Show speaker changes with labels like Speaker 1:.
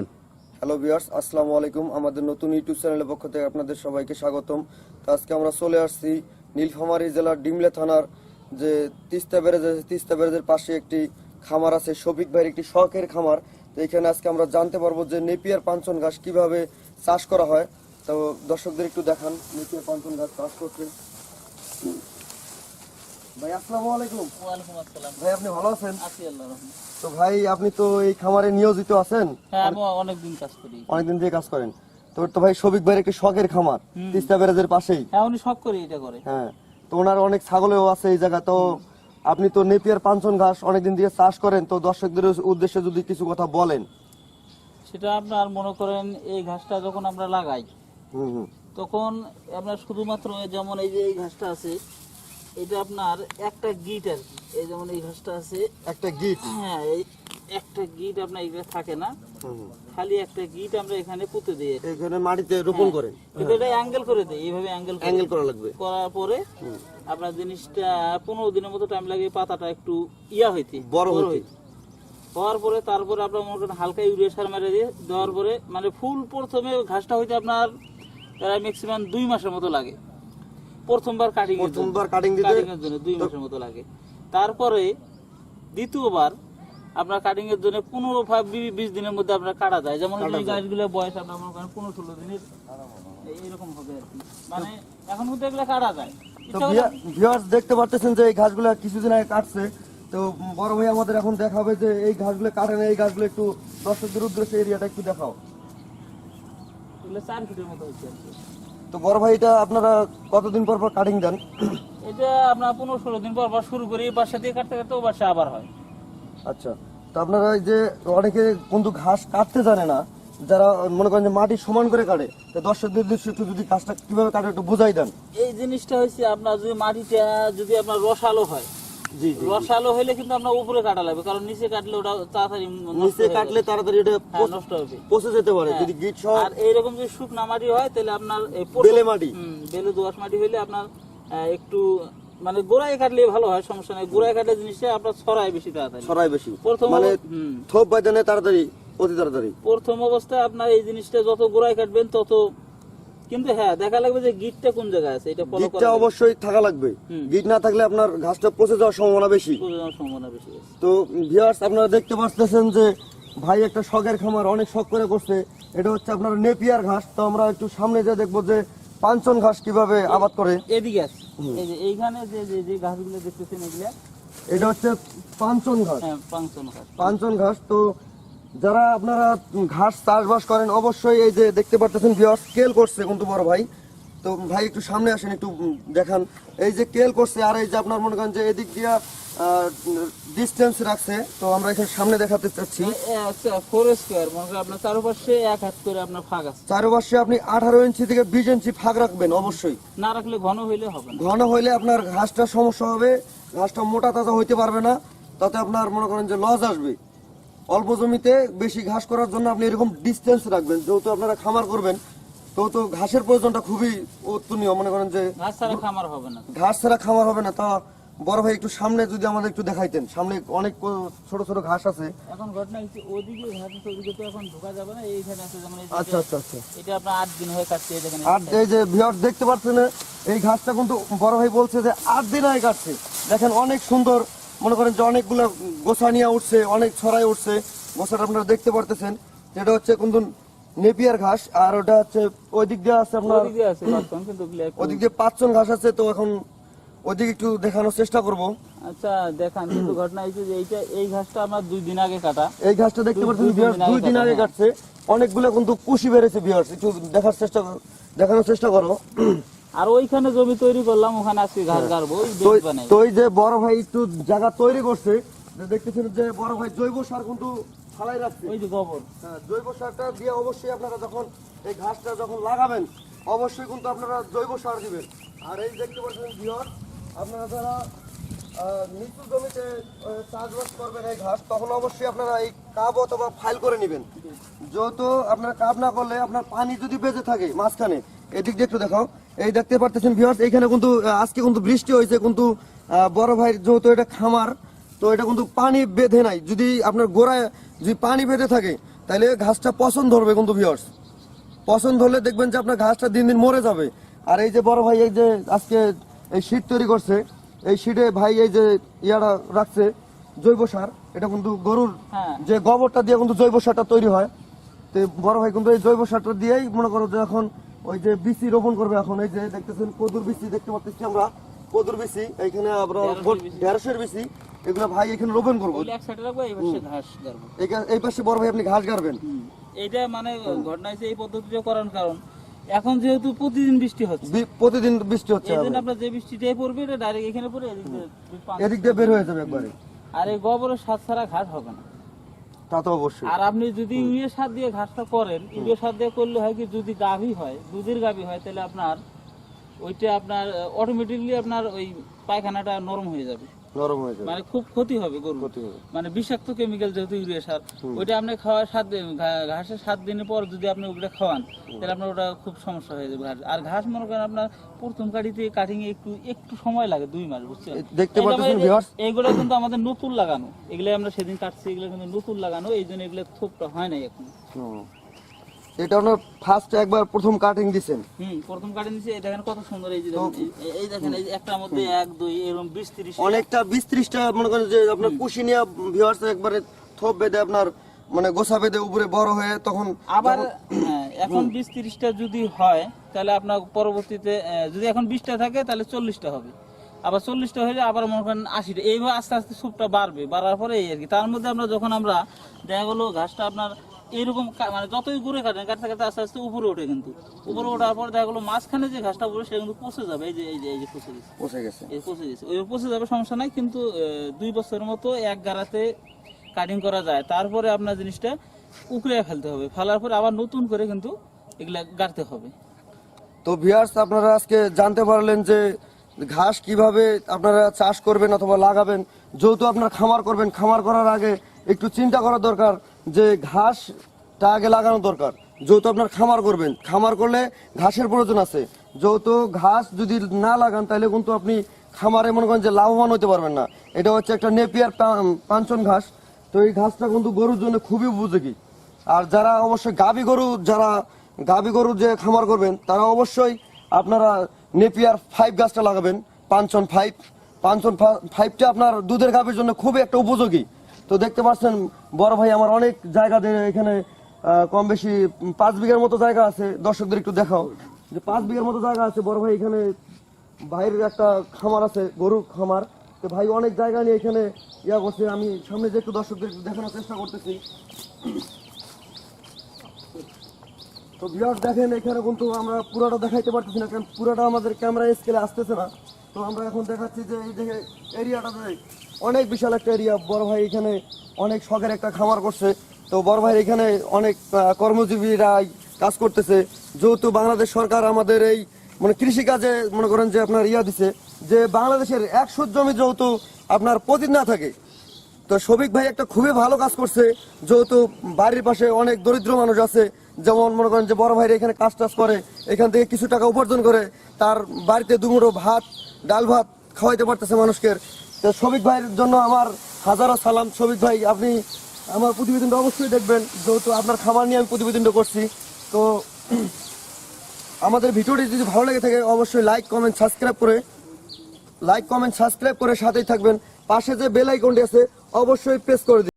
Speaker 1: Introduction
Speaker 2: hello viewers আসসালামু আলাইকুম। আমাদের নতুন ইউটিউব চ্যানেলের পক্ষ থেকে আপনাদের সবাইকে স্বাগতম। তো আজকে আমরা চলে আসছি নীলফামারী জেলার ডিমলে থানার যে তিস্তা ব্যারেজ আছে তিস্তা ব্যারেজের পাশে একটি খামার আছে, শফিক ভাইয়ের একটি শখের খামার। তো এখানে আজকে আমরা জানতে পারব যে নেপিয়ার পাঞ্চন ঘাস কীভাবে চাষ করা হয়। তো দর্শকদের একটু দেখান, নেপিয়ার পাঞ্চন ঘাস চাষ করতে। ভাই আসসালামু আলাইকুম।
Speaker 3: ওয়ালাইকুম আসসালাম।
Speaker 2: ভাই আপনি ভালো আছেন?
Speaker 3: আছি আল্লাহ রহমান
Speaker 2: তো ভাই আপনি তো এই খামারে নিয়োজিত আছেন?
Speaker 3: হ্যাঁ আমি অনেকদিন কাজ করি।
Speaker 2: অনেকদিন থেকে কাজ করেন। তো তো ভাই শফিক ভাইয়ের একটি শখের খামার তিস্তা ব্যারেজের পাশেই।
Speaker 3: হ্যাঁ উনি সব করে এটা করে।
Speaker 2: হ্যাঁ তো ওনার অনেক ছাগলেও আছে এই জায়গা। তো আপনি তো নেপিয়ার পাঞ্চন ঘাস অনেকদিন দিয়ে চাষ করেন। তো দর্শকদের উদ্দেশ্যে যদি কিছু কথা বলেন।
Speaker 3: সেটা আপনার মনে করেন এই ঘাসটা যখন আমরা লাগাই তখন আপনার শুধুমাত্র যেমন এই যে এই ঘাসটা আছে এটা আপনার একটা গিট আর কি। এই যেমন এই ঘাসটা আছে।
Speaker 2: একটা গিট
Speaker 3: হ্যাঁ এই একটা গিট আপনার এগুলো থাকে না। খালি একটা গিট আমরা এখানে পুঁতে দিই।
Speaker 2: এখানে মাটিতে রোপণ করেন।
Speaker 3: কিন্তু এটা অ্যাঙ্গেল করে দিই এইভাবে অ্যাঙ্গেল
Speaker 2: অ্যাঙ্গেল করা লাগবে।
Speaker 3: করার পরে আপনার জিনিসটা পনেরো দিনের মতো টাইম লাগে পাতাটা একটু ইয়া হইতে
Speaker 2: বড় হইতে।
Speaker 3: হওয়ার পরে তারপরে আপনার মনে করেন হালকা ইউরিয়া সার মেরে দিয়ে দেওয়ার পরে মানে ফুল প্রথমে ঘাসটা হইতে আপনার প্রায় ম্যাক্সিমাম দুই মাসের মতো লাগে। প্রথমবার কাটিং
Speaker 2: প্রথমবার কাটিং দিতে
Speaker 3: কাটিং এর জন্য দুই মাসের মতো লাগে। তারপরে দ্বিতীয়বার আপনার কাটিং এর জন্য পনেরো বিশ দিনের মধ্যে আপনার কাটা যায়। যেমন এই গাছগুলোর বয়স আপনার মনে করেন পনেরো ষোলো দিনের এইরকম হবে আর কি। মানে এখন কিন্তু এগুলো কাটা যায়।
Speaker 2: ভিউয়ার্স দেখতে পারতেছেন যে এই ঘাসগুলো কিছুদিন আগে কাটছে। তো বড় ভাই আমাদের এখন দেখাবে যে এই ঘাসগুলো কাটে না এই ঘাসগুলো একটু দর্শকদের উদ্দেশ্যে এরিয়াটা একটু দেখাও।
Speaker 3: এগুলো চার ফিটের মতো হচ্ছে।
Speaker 2: তো বড় ভাই এটা আপনারা কতদিন পর পর কাটিং দেন?
Speaker 3: এটা আপনার পনেরো ষোলো দিন পর পর শুরু করি এই বাসা দিয়ে কাটতে কাটতে ও বাসা আবার হয়।
Speaker 2: আচ্ছা তো আপনারা এই যে অনেকে কিন্তু ঘাস কাটতে জানে না যারা মনে করেন যে মাটি সমান করে কাটে তো দর্শকদের উদ্দেশ্যে একটু যদি কাজটা কীভাবে কাটে একটু বোঝাই দেন।
Speaker 3: এই জিনিসটা হয়েছে আপনার যদি মাটিটা যদি আপনার রসালো হয় রসালো হলে কিন্তু আপনার উপরে কাটা লাগবে কারণ নিচে কাটলে ওটা তাড়াতাড়ি
Speaker 2: নিচে কাটলে তাড়াতাড়ি এটা
Speaker 3: হ্যাঁ, নষ্ট হবে।
Speaker 2: পচে যেতে পারে
Speaker 3: হ্যাঁ।
Speaker 2: যদি গিট সহ
Speaker 3: আর এইরকম যদি শুকনা মাটি হয় তাহলে আপনার
Speaker 2: বেলে মাটি।
Speaker 3: বেলে দোয়াশ মাটি হইলে আপনার একটু মানে গোড়ায় কাটলে ভালো হয় সমস্যা নেই। গোড়ায় কাটলে জিনিসটা আপনার ছড়ায় বেশি তাড়াতাড়ি।
Speaker 2: ছড়াই বেশি।
Speaker 3: প্রথম
Speaker 2: মানে। থোপ বাইদানে তাড়াতাড়ি অতি তাড়াতাড়ি।
Speaker 3: প্রথম অবস্থায় আপনার এই জিনিসটা যত গোড়ায় কাটবেন তত কিন্তু হ্যাঁ দেখা লাগবে যে গিটটা কোন জায়গায় আছে এটা ফলো
Speaker 2: গিটটা অবশ্যই থাকা লাগবে। গিট না থাকলে আপনার ঘাসটা পচে যাওয়ার সম্ভাবনা বেশি।
Speaker 3: সম্ভাবনা বেশি
Speaker 2: তো ভিউয়ার্স আপনারা দেখতে পাচ্ছেন যে ভাই একটা শখের খামার অনেক শখ করে করছে। এটা হচ্ছে আপনার নেপিয়ার ঘাস। তো আমরা একটু সামনে যে দেখব যে পাঞ্চন ঘাস কীভাবে আবাদ করে।
Speaker 3: এদিকে আছে। যে এইখানে যে যে যে ঘাসগুলো দেখতেছেন এগুলা
Speaker 2: এটা হচ্ছে পাঞ্চন ঘাস।
Speaker 3: হ্যাঁ পাঁচশন ঘাস।
Speaker 2: পাঞ্চন ঘাস তো যারা আপনারা ঘাস চাষবাস করেন অবশ্যই এই যে দেখতে পারতেছেন ভিউয়ার্স স্কেল করছে কিন্তু বড় ভাই। তো ভাই একটু সামনে আসেন একটু দেখান। এই যে কেল করছে আর এই যে আপনার মনে করেন যে এদিক দিয়া ডিস্টেন্স রাখছে তো আমরা এখানে সামনে দেখাতে চাচ্ছি।
Speaker 3: আচ্ছা ফোর স্কোয়ার মনে করেন আপনার চারপাশে এক হাত করে আপনার ফাঁক আছে।
Speaker 2: চারপাশে আপনি আঠারো ইঞ্চি থেকে বিশ ইঞ্চি ফাঁক রাখবেন অবশ্যই।
Speaker 3: না রাখলে ঘন হইলে হবে না।
Speaker 2: ঘন হইলে আপনার ঘাসটা সমস্যা হবে ঘাসটা মোটা তাজা হইতে পারবে না তাতে আপনার মনে করেন যে লস আসবে। অল্প জমিতে বেশি ঘাস করার জন্য আপনি এরকম ডিস্টেন্স রাখবেন। যেহেতু আপনারা খামার করবেন তো ঘাসের প্রয়োজনটা খুবই অতুলনীয়। মনে করেন যে
Speaker 3: ঘাস ছাড়া খামার হবে না।
Speaker 2: ঘাস ছাড়া খামার হবে না। তা বড় ভাই একটু সামনে যদি আমাদের একটু দেখাইতেন। সামনে অনেক ছোট ছোট ঘাস আছে।
Speaker 3: এখন ঘটনা হচ্ছে ওদিকে ঘাস আছে ওদিকে তো এখন ঢোকা যাবে না। এইখানে আছে যেমন
Speaker 2: আচ্ছা আচ্ছা আচ্ছা।
Speaker 3: এটা আপনার আট দিন হয়ে কাটছে দেখেন
Speaker 2: আর এই যে ভিউয়ার্স দেখতে পাচ্ছেন এই ঘাসটা কিন্তু বড় ভাই বলছে যে আট দিন হয়ে কাটছে। দেখেন অনেক সুন্দর মনে করেন যে অনেকগুলো গোসা নিয়ে উঠছে অনেক ছড়াই উঠছে গোসাটা আপনারা দেখতে পারতেছেন। যেটা হচ্ছে কিন্তু নেপিয়ার ঘাস আর ওটা হচ্ছে ওই দিক দিয়ে আছে আপনার
Speaker 3: একটু-
Speaker 2: ওদিক দিয়ে পাঁচজন ঘাস আছে তো এখন ওদিকে একটু দেখানোর চেষ্টা করব।
Speaker 3: আচ্ছা দেখান কিন্তু ঘটনা হয়েছে যে এইটা এই ঘাসটা আমার দুই দিন আগে কাটা।
Speaker 2: এই ঘাসটা দেখতে পাচ্ছেন
Speaker 3: দুই দিন আগে।
Speaker 2: কাটছে। অনেকগুলো কিন্তু কুশি বেড়েছে ভিউয়ার্স একটু দেখার চেষ্টা দেখানোর চেষ্টা করো।
Speaker 3: আর ওইখানে জমি তৈরি করলাম ওখানে আজকে ঘাস গাড়বো
Speaker 2: তো এই যে বড় ভাই একটু জায়গা তৈরি করছে দেখতেছেন যে বড় ভাই জৈব সার কিন্তু ফালাই রাখছে।
Speaker 3: ওই যে গোবর।
Speaker 2: হ্যাঁ, জৈব সারটা দিয়ে অবশ্যই আপনারা যখন এই ঘাসটা যখন লাগাবেন অবশ্যই কিন্তু আপনারা জৈব সার দিবেন। আর এই দেখতে পাচ্ছেন বিহর আপনারা যারা নিচু জমিতে চাষবাস করবেন এই ঘাস তখন অবশ্যই আপনারা এই কাব অথবা ফাইল করে নেবেন। যেহেতু আপনারা কাপ না করলে আপনার পানি যদি বেঁচে থাকে মাঝখানে এদিক দিয়ে একটু দেখাও। এই দেখতে পারতেছেন ভিউয়ার্স এখানে কিন্তু আজকে কিন্তু বৃষ্টি হয়েছে কিন্তু বড় ভাই যেহেতু এটা খামার তো এটা কিন্তু পানি বেঁধে নাই। যদি আপনার গোড়ায় যদি পানি বেঁধে থাকে তাহলে ঘাসটা পছন্দ ধরবে কিন্তু ভিউয়ার্স পছন্দ হলে দেখবেন যে আপনার ঘাসটা দিন দিন মরে যাবে। আর এই যে বড় ভাই এই যে আজকে এই শীট তৈরি করছে এই শীটে ভাই এই যে ইয়াটা রাখছে জৈব সার এটা কিন্তু গরুর
Speaker 3: হ্যাঁ।
Speaker 2: যে গোবরটা দিয়ে কিন্তু জৈব সারটা তৈরি হয়। তো বড় ভাই কিন্তু এই জৈব সারটা দিয়েই মনে করো যে এখন ওই যে বিচি রোপণ করবে এখন এই যে দেখতেছেন কদুর বিচি দেখতে পাচ্ছি আমরা। কদুর বিচি এখানে আমরা
Speaker 3: ঢেঁড়সের বিচি
Speaker 2: এগুলো ভাই এখানে রোপণ করব।
Speaker 3: এই পাশে ঘাস গাড়বো।
Speaker 2: এই- এই পাশে বড় ভাই আপনি ঘাস গাড়বেন।
Speaker 3: এইটা মানে ঘটনা হয়েছে এই পদ্ধতিটা করার কারণ। এখন যেহেতু প্রতিদিন বৃষ্টি হচ্ছে।
Speaker 2: প্রতিদিন বৃষ্টি হচ্ছে
Speaker 3: এই জন্য আপনার যে বৃষ্টিটাই পড়বে এটা ডাইরেক্ট এখানে পড়ে এদিক দিয়ে
Speaker 2: বের হয়ে যাবে একবারে।
Speaker 3: আর এই গোবরের সার ছাড়া ঘাস হবে না।
Speaker 2: তা তো অবশ্যই।
Speaker 3: আর আপনি যদি ইউরিয়া সার দিয়ে ঘাসটা করেন ইউরিয়া সার দিয়ে করলে হয় কি যদি গাভী হয় দুধের গাভী হয় তাহলে আপনার ওইটা আপনার অটোমেটিকলি আপনার ওই পায়খানাটা নরম হয়ে যাবে।
Speaker 2: নরম হয়ে যাবে।
Speaker 3: মানে খুব ক্ষতি হবে গরু।
Speaker 2: ক্ষতি হবে।
Speaker 3: মানে বিষাক্ত কেমিক্যাল যেহেতু ইউরিয়া সার ওইটা আপনি খাওয়ার সাত ঘাসের সাত দিনের পর যদি আপনি ওটা খাওয়ান তাহলে আপনার ওটা খুব সমস্যা হয়ে যাবে। ঘাস আর ঘাস মনে করেন আপনার প্রথম কাটিতে কাটিং এ একটু একটু সময় লাগে দুই মাস বুঝছেন?
Speaker 2: দেখতে পাচ্ছেন
Speaker 3: কিন্তু আমাদের নতুন লাগানো। এগুলো আমরা সেদিন কাটছি এগুলো কিন্তু নতুন লাগানো এই জন্য এগুলো থোপটা হয় নাই এখন।
Speaker 2: এটা হলো ফার্স্ট একবার প্রথম কাটিং দিছেন।
Speaker 3: হুম প্রথম কাটিং এই দেখেন কত সুন্দর এই যে এই- দেখেন এই একটার মধ্যে এক দুই এরকম বিশ তিরিশ।
Speaker 2: অনেকটা বিশ ত্রিশটা মনে করেন যে আপনার কুশিনিয়া ভিউয়ার্স একবারে থোপ বেঁধে আপনার মানে গোসা বেঁধে উপরে বড় হয়ে তখন
Speaker 3: আবার হ্যাঁ, এখন বিশ তিরিশটা যদি হয় তাহলে আপনার পরবর্তীতে যদি এখন বিশটা থাকে তাহলে চল্লিশটা হবে। আবার চল্লিশটা হলে আবার মনে করেন আশিটা। এইভাবে আস্তে আস্তে সুপটা বাড়বে বাড়ার পরে এই আর কি। তার মধ্যে আমরা যখন আমরা দেখা গেলো ঘাসটা আপনার এইরকম কা- মানে যতই ঘুরে কাটেন কাটতে কাটতে আস্তে আস্তে উপরে ওঠে কিন্তু। উপরে ওঠার পর দেখা গেলো মাঝখানে যে ঘাসটা পড়ে সেটা কিন্তু পচে যাবে। এই যে এই যে এই যে পচে গেছে।
Speaker 2: পচে গেছে।
Speaker 3: এই পচে গেছে। ওই পচে যাবে সমস্যা নাই কিন্তু দুই বছরের মতো এক গাড়াতে কাটিং করা যায়। তারপরে আপনার জিনিসটা উকড়ে ফেলতে হবে। ফেলার পরে আবার নতুন করে কিন্তু এগুলা গাড়তে হবে।
Speaker 2: তো ভিউয়ার্স আপনারা আজকে জানতে পারলেন যে ঘাস কীভাবে আপনারা চাষ করবেন অথবা লাগাবেন। যেহেতু আপনার খামার করবেন খামার করার আগে একটু চিন্তা করা দরকার। যে ঘাসটা আগে লাগানো দরকার। যেহেতু আপনার খামার করবেন। খামার করলে ঘাসের প্রয়োজন আছে। যেহেতু ঘাস যদি না লাগান, তাহলে কিন্তু আপনি খামারে মনে করেন যে লাভবান হতে পারবেন না। এটা হচ্ছে একটা নেপিয়ার পাঞ্চন ঘাস। তো এই ঘাসটা কিন্তু গরুর জন্য খুবই উপযোগী। আর যারা অবশ্যই গাবি গরু, যারা গাবি গরু যে খামার করবেন, তারা অবশ্যই আপনারা নেপিয়ার ফাইভ গাছটা লাগাবেন পাঁচন ফাইভ। পাঁচন ফাইভটা আপনার দুধের গাবির জন্য খুবই একটা উপযোগী। তো দেখতে পাচ্ছেন, বড় ভাই আমার অনেক জায়গা এখানে কম বেশি পাঁচ বিঘার মতো জায়গা আছে। দর্শকদের একটু দেখাও। যে পাঁচ বিঘার মতো জায়গা আছে, বড় ভাই এখানে বাইরের একটা খামার আছে গরু খামার। তো ভাই অনেক জায়গা নিয়ে এখানে ইয়া করছে। আমি সামনে যে একটু দর্শকদের দেখানোর চেষ্টা করতেছি। তো ভিউয়ার্স দেখেন, এখানে কিন্তু আমরা পুরোটা দেখাইতে পারতেছি না, কারণ পুরোটা আমাদের ক্যামেরা স্কেলে আসতেছে না। তো আমরা এখন দেখাচ্ছি যে এই দেখে এরিয়াটা অনেক বিশাল একটা এরিয়া বড় ভাই এখানে অনেক শখের একটা খামার করছে। তো বড় ভাই এখানে অনেক কর্মজীবীরা কাজ করতেছে। যেহেতু বাংলাদেশ সরকার আমাদের এই মানে কৃষিকাজে মনে করেন যে আপনার ইয়া দিছে, যে বাংলাদেশের একশো জমি যেহেতু আপনার প্রতি না থাকে, তো শফিক ভাই একটা খুবই ভালো কাজ করছে। যেহেতু বাড়ির পাশে অনেক দরিদ্র মানুষ আছে, যেমন মনে করেন যে বড় ভাইরা এখানে কাজ টাজ করে, এখান থেকে কিছু টাকা উপার্জন করে, তার বাড়িতে দুমুড়ো ভাত, ডাল ভাত খাওয়াইতে পারতেছে মানুষকে। তো শফিক ভাইয়ের জন্য আমার হাজারো সালাম। শফিক ভাই, আপনি আমার প্রতিবেদনটা অবশ্যই দেখবেন। যেহেতু আপনার খাবার নিয়ে আমি প্রতিবেদনটা করছি, তো আমাদের ভিডিওটি যদি ভালো লেগে থাকে, অবশ্যই লাইক কমেন্ট সাবস্ক্রাইব করে লাইক কমেন্ট সাবস্ক্রাইব করে সাথেই থাকবেন। পাশে যে বেল আইকনটি আছে, অবশ্যই প্রেস করে দিন।